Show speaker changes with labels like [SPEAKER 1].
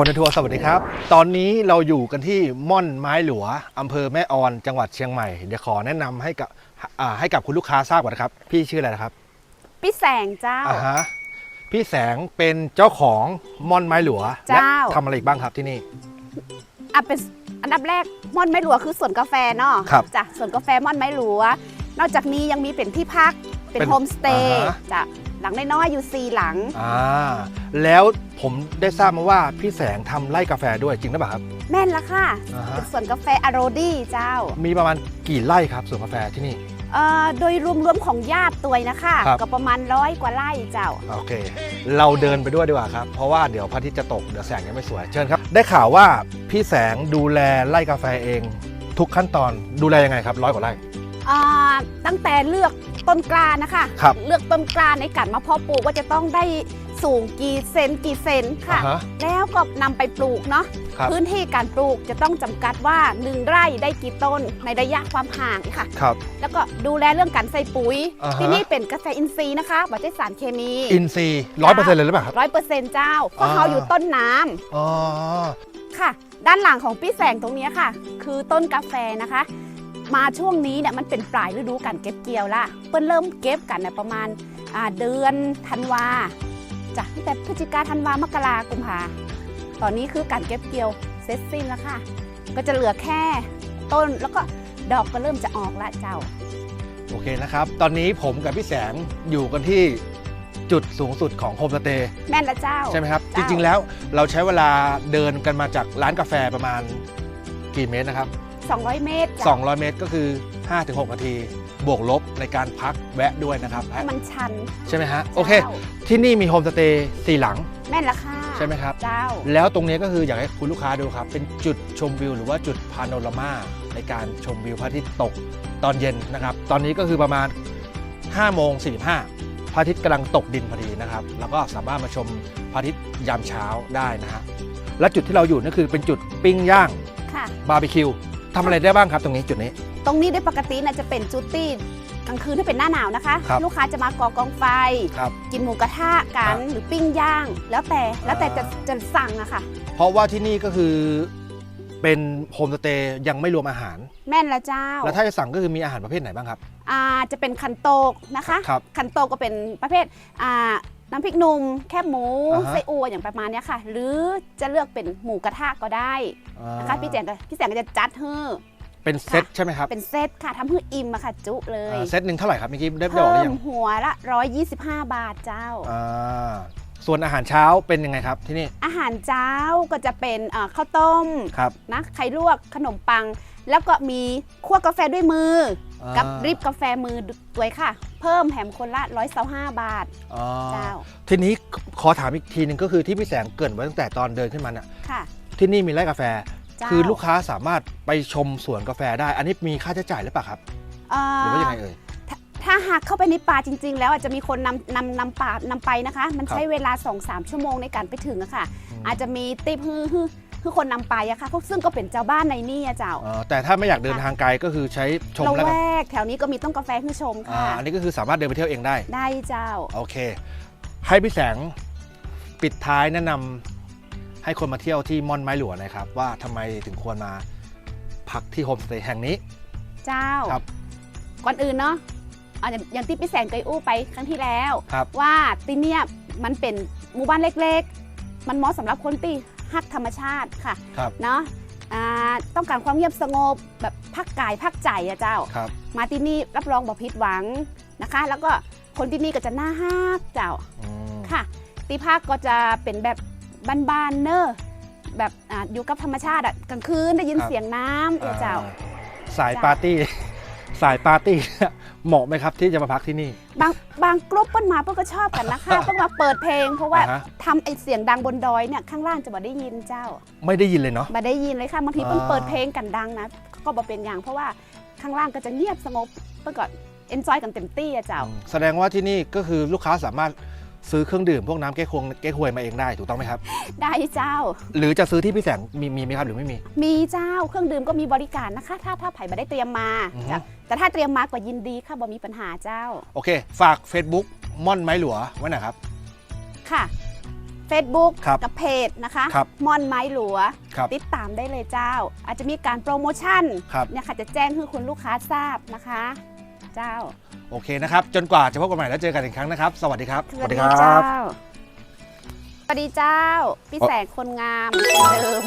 [SPEAKER 1] คนในทัวร์สวัสดีครับ ตอนนี้เราอยู่กันที่ม่อนไม้หลัวอำเภอแม่ออนจังหวัดเชียงใหม่ เดี๋ยวขอแนะนำให้กับอ่าให้กับคุณลูกค้าทราบก่อนนะครับ พี่ชื่ออะไรนะครับ
[SPEAKER 2] พี่แสงเจ้า
[SPEAKER 1] อ่าฮะพี่แสงเป็นเจ้าของม่อนไม้หลัวและ
[SPEAKER 2] เจ้า
[SPEAKER 1] ทำอะไรอีกบ้างครับที่นี่
[SPEAKER 2] อะเป็นอันดับแรกม่อนไม้หลัวคือสวนกาแฟเนาะ
[SPEAKER 1] ครับ
[SPEAKER 2] จ้ะสวนกาแฟม่อนไม้หลัว นอกจากนี้ยังมีเป็นที่พักเป็น
[SPEAKER 1] เป็น
[SPEAKER 2] โฮมสเตย์
[SPEAKER 1] อ่าฮะ
[SPEAKER 2] จ้ะ หลังน้อยๆอยู่สี่หลัง
[SPEAKER 1] อ่าแล้วผมได้ทราบมาว่าพี่แสงทำไร่กาแฟด้วยจริงหรือเปล่าครับ
[SPEAKER 2] แม่นละค่ะ
[SPEAKER 1] อ่าฮะ
[SPEAKER 2] เป็นสวนกาแฟอโรดี้เจ้า
[SPEAKER 1] มีประมาณกี่ไร่ครับสวนกาแฟที่นี่
[SPEAKER 2] เอ่อโดยรวมๆของญาติตัวยนะคะ
[SPEAKER 1] ครับ
[SPEAKER 2] ก็ประมาณร้อยกว่าไร่เจ้า
[SPEAKER 1] โอเค เราเดินไปด้วยดีกว่าครับ เพราะว่าเดี๋ยวพระอาทิตย์จะตก เดี๋ยวแสงยังไม่สวย เชิญครับ ได้ข่าวว่าพี่แสงดูแลไร่กาแฟเอง ทุกขั้นตอนดูแลยังไงครับร้อยกว่าไร่
[SPEAKER 2] อ่าตั้งแต่เลือก ต้นกล้านะคะ
[SPEAKER 1] ครับ
[SPEAKER 2] เลือกต้นกล้าในการมาเพาะปลูกว่าจะต้องได้สูงกี่เซนกี่เซนค่ะ
[SPEAKER 1] อ่าฮะ
[SPEAKER 2] แล้วก็นำไปปลูกเนาะ
[SPEAKER 1] ครับ
[SPEAKER 2] พื้นที่การปลูกจะต้องจำกัดว่า 1 ไร่ได้กี่ต้นในระยะความห่างค่ะ
[SPEAKER 1] ครับ
[SPEAKER 2] แล้วก็ดูแลเรื่องการใส่ปุ๋ย
[SPEAKER 1] อ่าฮะ
[SPEAKER 2] ที่นี่เป็นกาแฟอินทรีย์นะคะบัตสารเคมี
[SPEAKER 1] อินซีร้อยเปอร์เซ็นต์เลยหรือเปล่าครับ
[SPEAKER 2] ร้อยเปอร์เซ็นต์เจ้าเพราะ
[SPEAKER 1] อ่า
[SPEAKER 2] เขาอยู่ต้นน้ำ
[SPEAKER 1] อ๋อ
[SPEAKER 2] ค่ะด้านหลังของพี่แสงตรงเนี้ยค่ะ คือต้นกาแฟนะคะ มาช่วงนี้เนี่ยมันเป็นปลายฤดูการเก็บเกี่ยวละเปิ้นเริ่มเก็บกันเนี่ยประมาณอ่าเดือนธันวาจ้ะตั้งแต่พฤศจิกาธันวามกรากุมภาตอนนี้คือการเก็บเกี่ยวเสร็จสิ้นแล้วค่ะ ก็จะเหลือแค่ต้นแล้วก็ดอกก็เริ่มจะออกละเจ้า
[SPEAKER 1] โอเคนะครับ ตอนนี้ผมกับพี่แสงอยู่กันที่จุดสูงสุดของโฮมสเตย์
[SPEAKER 2] แม่นละเจ้า
[SPEAKER 1] ใช่ไหมครับจ
[SPEAKER 2] เจ้า
[SPEAKER 1] ริง ๆ แล้วเราใช้เวลาเดินกันมาจากร้านกาแฟประมาณกี่เมตรนะครับ
[SPEAKER 2] 200 เมตรจ้ะ
[SPEAKER 1] 200 เมตรก็คือ 5-6 นาที บวกลบในการพักแวะด้วยนะครับ
[SPEAKER 2] ให้มันชัน
[SPEAKER 1] ใช่ไหมฮะ
[SPEAKER 2] จ้า
[SPEAKER 1] โอเค ที่นี่มีโฮมสเตย์สี่หลัง
[SPEAKER 2] แม่นละค่ะ
[SPEAKER 1] ใช่ไหมครับ
[SPEAKER 2] เจ้า
[SPEAKER 1] แล้วตรงนี้ก็คืออยากให้คุณลูกค้าดูครับ เป็นจุดชมวิวหรือว่าจุดพาโนรามาในการชมวิวพระอาทิตย์ตกตอนเย็นนะครับ ตอนนี้ก็คือประมาณ5โมง45พระอาทิตย์กำลังตกดินพอดีนะครับ แล้วก็สามารถมาชมพระอาทิตย์ยามเช้าได้นะฮะและจุดที่เราอยู่นั่นคือเป็นจุดปิ้งย่าง
[SPEAKER 2] ค่ะ
[SPEAKER 1] บาร์บีคิว ทำอะไรได้บ้างครับตรงนี้จุดนี้
[SPEAKER 2] ตรงนี้ได้ปกติน่ะจะเป็นจุดที่กลางคืนถ้าเป็นหน้าหนาวนะคะ
[SPEAKER 1] ครับ
[SPEAKER 2] ลูกค้าจะมาก่อกองไฟ
[SPEAKER 1] ครับ
[SPEAKER 2] กินหมูกระทะกัน
[SPEAKER 1] ครับ
[SPEAKER 2] หรือปิ้งย่าง แล้วแต่แล้วแต่จะ
[SPEAKER 1] อ่า
[SPEAKER 2] จะสั่งอะค่ะ
[SPEAKER 1] เพราะว่าที่นี่ก็คือเป็นโฮมสเตย์ยังไม่รวมอาหาร
[SPEAKER 2] แม่นละเจ้า
[SPEAKER 1] แล้วถ้าจะสั่งก็คือมีอาหารประเภทไหนบ้างครับ
[SPEAKER 2] อ่าจะเป็นคันโตกนะคะ
[SPEAKER 1] ครับ
[SPEAKER 2] คันโตกก็เป็นประเภทอ่า น้ำพริกหนุ่มแคบหมู
[SPEAKER 1] อ่าฮะ
[SPEAKER 2] ไส้อั่วอย่างประมาณเนี้ยค่ะ หรือจะเลือกเป็นหมูกระทะก็ได้นะคะพี่แจงก็พี่แจงก็จะจัดให้
[SPEAKER 1] เป็นเซตใช่ไหมครับ
[SPEAKER 2] เป็นเซตค่ะทำให้อิ่มอะค่ะ จุเลย
[SPEAKER 1] อ่าเซตหนึ่งเท่าไหร่ครับเมื่อกี้ได้ได้บอกหรื
[SPEAKER 2] เพิ่
[SPEAKER 1] อยั
[SPEAKER 2] ม
[SPEAKER 1] ง
[SPEAKER 2] หัวละ 125 บาทเจ้า
[SPEAKER 1] อ่าส่วนอาหารเช้าเป็นยังไงครับที่นี่
[SPEAKER 2] อาหารเจ้าก็จะเป็นเอ่อข้าวต้ม
[SPEAKER 1] ครับ
[SPEAKER 2] นะไข่ลวกขนมปัง แล้วก็มีคั่วกาแฟด้วยมืออ
[SPEAKER 1] อ่า
[SPEAKER 2] กับริบกาแฟมือด้วยค่ะ เพิ่มแถมคนละ125บาท
[SPEAKER 1] อ๋อ
[SPEAKER 2] เจ้า
[SPEAKER 1] ทีนี้ขอถามอีกทีหนึ่งก็คือที่พี่แสงเกรินไว้ตั้งแต่ตอนเดินขึ้นมาเนี่ย
[SPEAKER 2] ค่ะ
[SPEAKER 1] ที่นี่มีไร่กาแฟ
[SPEAKER 2] เจ้า
[SPEAKER 1] คือลูกค้าสามารถไปชมสวนกาแฟได้ อันนี้มีค่าใช้จ่ายหรือเปล่าครับ
[SPEAKER 2] เอ่อ
[SPEAKER 1] หรือว่ายังไงเอ่ย
[SPEAKER 2] ถ้าถ้าหากเข้าไปในป่าจริง ๆ แล้วอาจจะมีคนนำนำนำป่านำไปนะคะ มัน
[SPEAKER 1] ครับ
[SPEAKER 2] ใช้เวลา 2-3 ชั่วโมงในการไปถึงอะค่ะ
[SPEAKER 1] อืม
[SPEAKER 2] อาจจะมีติปฮือฮือ คือคนนำไปอะค่ะพวกซึ่งก็เป็นเจ้าบ้านในนี่อะเจ้า
[SPEAKER 1] เอ่อแต่ถ้าไม่อยากเดินทางไกลก็คือใช้ชม
[SPEAKER 2] เรา
[SPEAKER 1] แล้ว
[SPEAKER 2] แว
[SPEAKER 1] กัน
[SPEAKER 2] กแถวนี้ก็มีต้นกาแฟให้ชม
[SPEAKER 1] อ่า
[SPEAKER 2] ค่ะ
[SPEAKER 1] อันนี้ก็คือสามารถเดินไปเที่ยวเองได้
[SPEAKER 2] ได้เจ้า
[SPEAKER 1] โอเค ให้พี่แสงปิดท้ายแนะนำให้คนมาเที่ยวที่ม่อนไม้หลวงหนะครับ ว่าทำไมถึงควรมาพักที่โฮมสเตย์แห่งนี้
[SPEAKER 2] เจ้า
[SPEAKER 1] ครับ
[SPEAKER 2] ก่อนอื่นเนาะอะอย่างอย่างที่พี่แสงเคยอู้ไปครั้งที่แล้ว
[SPEAKER 1] ครับ
[SPEAKER 2] ว่าที่เนี่ยมันเป็นหมู่บ้านเล็กๆ มันเหมาะสำหรับคนที่ ฮักธรรมชาติค่ะ
[SPEAKER 1] ครับ
[SPEAKER 2] เนาะอ่าต้องการความเงียบสงบแบบพักกายพักใจอะเจ้า
[SPEAKER 1] ครับ
[SPEAKER 2] มาที่นี่รับรองบ่ผิดหวังนะคะ แล้วก็คนที่นี่ก็จะน่าฮักเจ้า
[SPEAKER 1] อืม
[SPEAKER 2] ค่ะตีภาคก็จะเป็นแบบบ้านๆเนอะแบบอาอยู่กับธรรมชาติอะกลางคืนได้ยินเสียงน้ำเออเจ้า
[SPEAKER 1] อ่สาย
[SPEAKER 2] เจ้า
[SPEAKER 1] ปาร์ตี้ สายปาร์ตี้ เหมาะไหมครับที่จะมาพักที่นี่
[SPEAKER 2] บางบางกรุ๊ปเปิ้ลมาเปิ้ลก็ชอบกันนะคะเปิ้ลมาเปิดเพลง เพราะว่า
[SPEAKER 1] อ่าฮะ
[SPEAKER 2] ทำไอเสียงดังบนดอยเนี่ยข้างล่างจะบ่ได้ยินเจ้า
[SPEAKER 1] ไม่ได้ยินเลยเนาะ
[SPEAKER 2] บ่ได้ยินเลยค่ะบางทีเปิ้ล
[SPEAKER 1] อ่า
[SPEAKER 2] เปิดเพลงกันดังนะก็บ่เป็นอย่างเพราะว่าข้างล่างก็จะเงียบสงบเปิ้ลก็เอนจอยกันเต็มที่อะเจ้า
[SPEAKER 1] อืมแสดงว่าที่นี่ก็คือลูกค้าสามารถ ซื้อเครื่องดื่มพวกน้ำแก้คงแก้ควยมาเองได้ถูกต้องไหมครับ
[SPEAKER 2] ได้เจ้า
[SPEAKER 1] หรือจะซื้อที่พี่แสงมีมีไหมครับหรือไม่มี
[SPEAKER 2] มีเจ้าเครื่องดื่มก็มีบริการนะคะ ถ้าถ้าไผ่บ่ได้เตรียมมา
[SPEAKER 1] อือฮึ
[SPEAKER 2] จ้ะแต่ถ้าเตรียมมาก็ยินดีค่ะบ่มีปัญหาเจ้า
[SPEAKER 1] โอเค ฝาก Facebook ม่อนไม้หลัวไว้หน่อยครับ
[SPEAKER 2] ค่ะ Facebook
[SPEAKER 1] ครับ
[SPEAKER 2] กับเพจนะคะ
[SPEAKER 1] ครับ
[SPEAKER 2] ม่อนไม้หลัว
[SPEAKER 1] ครับ
[SPEAKER 2] ติดตามได้เลยเจ้า อาจจะมีการโปรโมชั่น
[SPEAKER 1] ครับ
[SPEAKER 2] เนี่ยค่ะจะแจ้งให้คุณลูกค้าทราบนะคะ เจ้า
[SPEAKER 1] โอเคนะครับ จนกว่าจะพบกันใหม่แล้วเจอกันอีกครั้งนะครับ สวัสดีครับ
[SPEAKER 2] สวัสดีเจ้าสวัสดีเจ้า พี่แสงคนงามคนเดิม